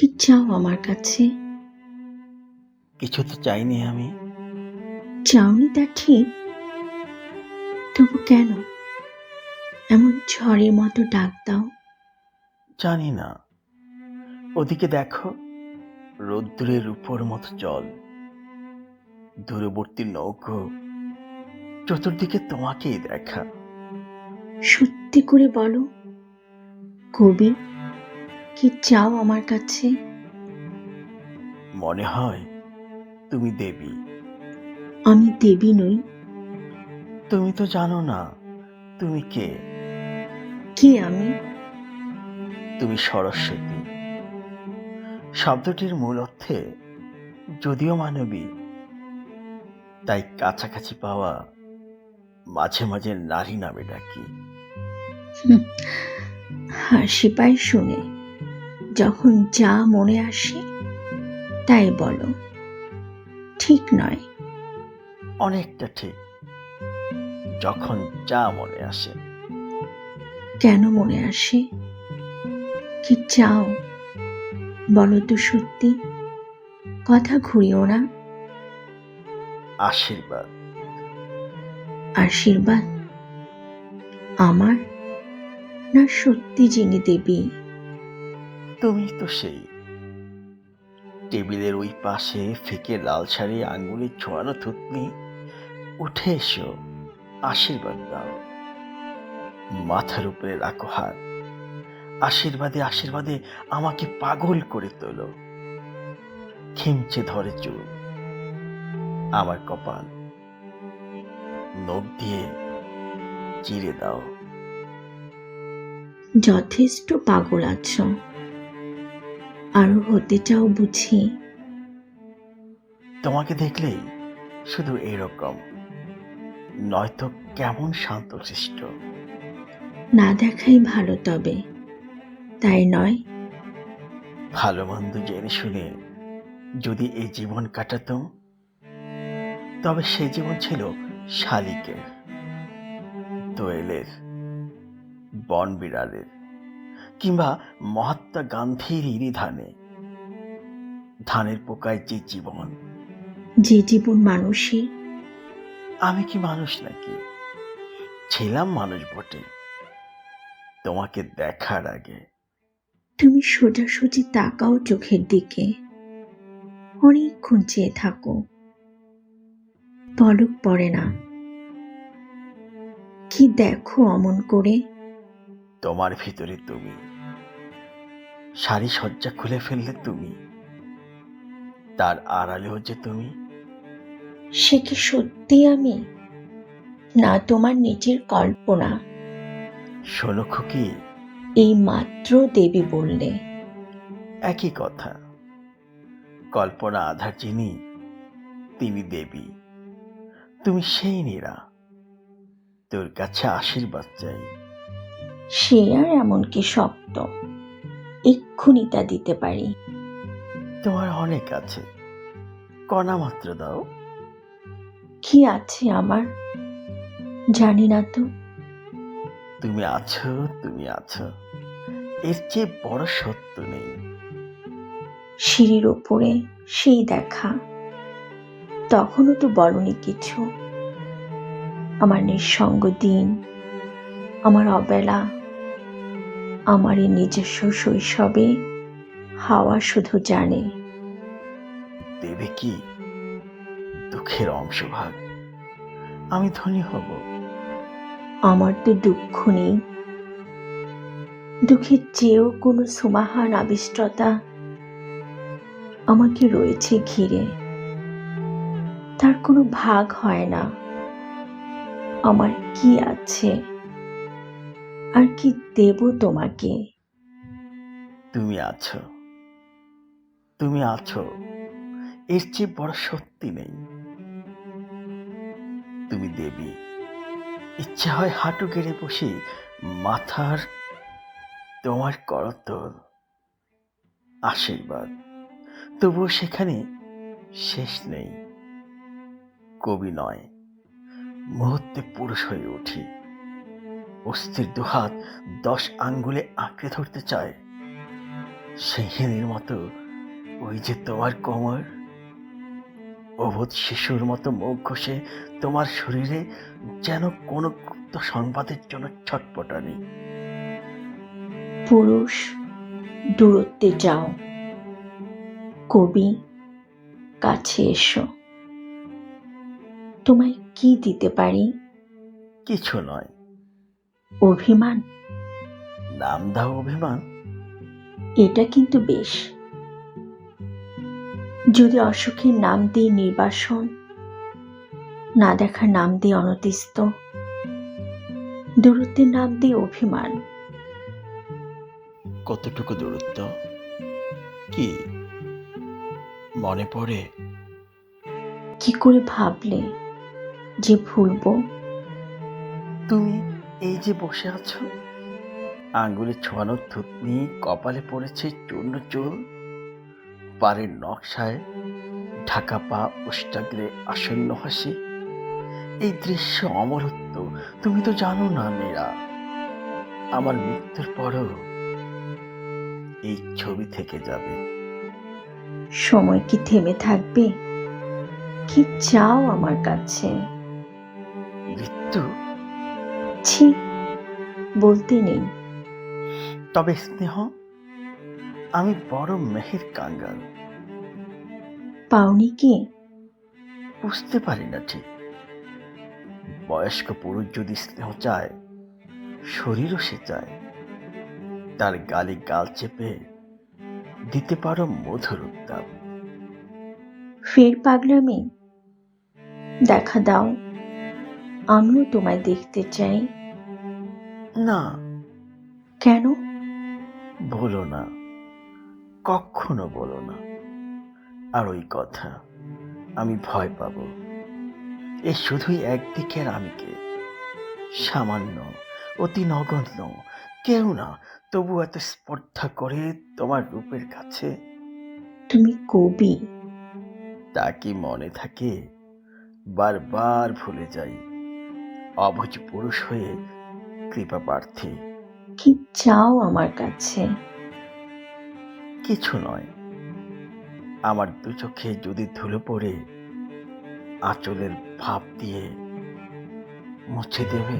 কি চাও আমার কাছে? কিছু তো চাইনি আমি। চাওনি তা ঠিক তবু কেন? এমন ঝড়ের মতো ডাক দাও। জানি না। ওদিকে দেখো রোদ্দুরের উপর মতো জল দূরবর্তী নৌকো চতুর্দিকে তোমাকেই দেখা। সত্যি করে বলো কবি কি চাও আমার কাছে? মনে হয় তুমি দেবী। আমি দেবী নই। তুমি তো জানো না তুমি কে? কে আমি? তুমি সরস্বতী। শব্দটির মূল অর্থে যদিও মানবী তাই কাছাকাছি পাওয়া মাঝে মাঝে নারী নামে ডাকি। হাসি পাই শুনে। যখন যা মনে আসে তাই বলো। ঠিক নয়। অনেকটা ঠিক। যখন যা মনে আসে। কেন মনে আসে? কি চাও? বলো তো সত্যি। কথা ঘুরিও না। আশীর্বাদ। আশীর্বাদ? আমার? না সত্যি যিনি দেবী? তুমি তো সেই। টেবিলের ওই পাশে ফিকে লাল শাড়ি, আঙ্গুলে, ছোঁয়ানো থুতনি। উঠে এসো, আশীর্বাদ দাও। মাথার উপরে রাখো হাত। আশীর্বাদে আশীর্বাদে আমাকে পাগল করে তোলো। খিমচে ধরে চুল। আমার কপাল। নখ দিয়ে চিরে দাও। যথেষ্ট পাগল আছো। আরও হতে চাও বুঝি। তোমাকে দেখলেই শুধু এরকম। নয়তো কেমন শান্তশিষ্ট না দেখাই ভালো তবে। তাই নয়? ভালো মন্দ জেনে শুনে যদি এই জীবন কাটাতাম তবে সে জীবন ছিল শালিকের দোয়েলের বন বিড়ালের কিংবা মহাত্মা গান্ধীর ইনি ধানে। ধানের পোকায় যে জীবন। যে জীবন মানুষই। আমি কি মানুষ নাকি? ছিলাম মানুষ বটে। তোমাকে দেখার আগে। তুমি সোজাসুজি তাকাও চোখের দিকে। অনেকক্ষণ চেয়ে থাকো। পলক পড়ে না। কি দেখো অমন করে? তোমার ভিতরে তুমি। শাড়ি সজ্জা খুলে ফেললে তুমি। তার আড়ালেও যে তুমি। সে কি সত্যি আমি? না তোমার নিজের কল্পনা। শোনো খুকি এই মাত্র দেবী বললে। একই কথা। কল্পনা আধার যিনি তিনি দেবী। তুমি সেই নীরা। তোর কাছে আশীর্বাদ চাই। সে আর এমন কি শক্ত? এক্ষুনি তা দিতে পারি। তোমার অনেক আছে। কণা মাত্র দাও। কি আছে আমার? জানি না তো। তুমি আছো তুমি আছো। এর চেয়ে বড় সত্য নেই। সিঁড়ির ওপরে সেই দেখা। তখনও তো বলনি কিছু। আমার নিঃসঙ্গ দিন আমার অবেলা। আমার এই নিজস্ব শৈশবে হাওয়া শুধু জানে। দেবে কি? দুঃখের অংশভাগ। আমি ধনী হব। আমার তো দুঃখ নেই। দুঃখের চেয়েও কোনো সুমাহান আবিষ্টতা আমাকে রয়েছে ঘিরে। তার কোনো ভাগ হয় না। আমার কি আছে? আর কি দেব তোমাকে? তুমি আছো। তুমি আছো। এর চেয়ে বড় সত্যি নেই। তুমি দেবী। ইচ্ছা হয় হাঁটু গেড়ে বসে মাথার তোমার করতল, আশীর্বাদ। তবুও সেখানে শেষ নেই। কবি নয়, মুহূর্তে পুরুষ হয়ে উঠি। অস্থির দুহাত দশ আঙ্গুলে আঁকড়ে ধরতে চায়। সিংহিনীর মতো ওই যে তোমার কোমর। অবোধ শিশুর মতো মুখ ঘষে তোমার শরীরে যেন কোনো গুপ্ত সংবাদের জন্য ছটপটানি। পুরুষ দূরত্বে যাও। কবি কাছে এসো। তোমায় কি দিতে পারি? কিছু নয়। অভিমান? নাম দাও অভিমান। এটা কিন্তু বেশ। যদি অসুখের নাম দিয়ে নির্বাসন না দেখার নাম দিয়ে অনতিস্ত দূরত্বের নাম দিয়ে অভিমান। কতটুকু দূরত্ব? কি? মনে পড়ে? কি করে ভাবলে যে ভুলবো? তুমি এই যে বসে আছো। আঙ্গুলে ছোঁয়ানো থুতনি কপালে পড়েছে চূর্ণ চুল। পাড়ের নকশায় ঢাকা পা উষ্টাগ্রে আসন্ন হাসি। এই দৃশ্য অমরত্ব তুমি তো জানো না মেয়েরা আমার মৃত্যুর পরও এই ছবি থেকে যাবে। সময় কি থেমে থাকবে? কি চাও আমার কাছে? মৃত্যু ছি বলতে নেই। তবে স্নেহ আমি বড় মেহের কাঙ্গাল। পাওনি কি? বুঝতে পারি না ঠিক। বয়স্ক পুরুষ যদি স্নেহ চায় শরীরও সে চায়। তার গালে গাল চেপে দিতে পারো মধুর উত্তাপ। ফের পাগলামি? দেখা দাও আমিও তোমায় দেখতে চাই। না। কেন? বলো না। কখনো বলো না। আর ওই কথা আমি ভয় পাবো। এ শুধুই একদিকের আমিকে সামান্য অতি নগণ্য। কেউ না তবু এত স্পর্ধা করে তোমার রূপের কাছে। তুমি কবি। তা কি মনে থাকে? বারবার ভুলে যাই। অবুঝ পুরুষ হয়ে কৃপা প্রার্থী কি চাও আমার কাছে? কিছু নয়। আমার দু চোখে যদি ধুলো পড়ে আঁচলের ভাব দিয়ে মুছে দেবে।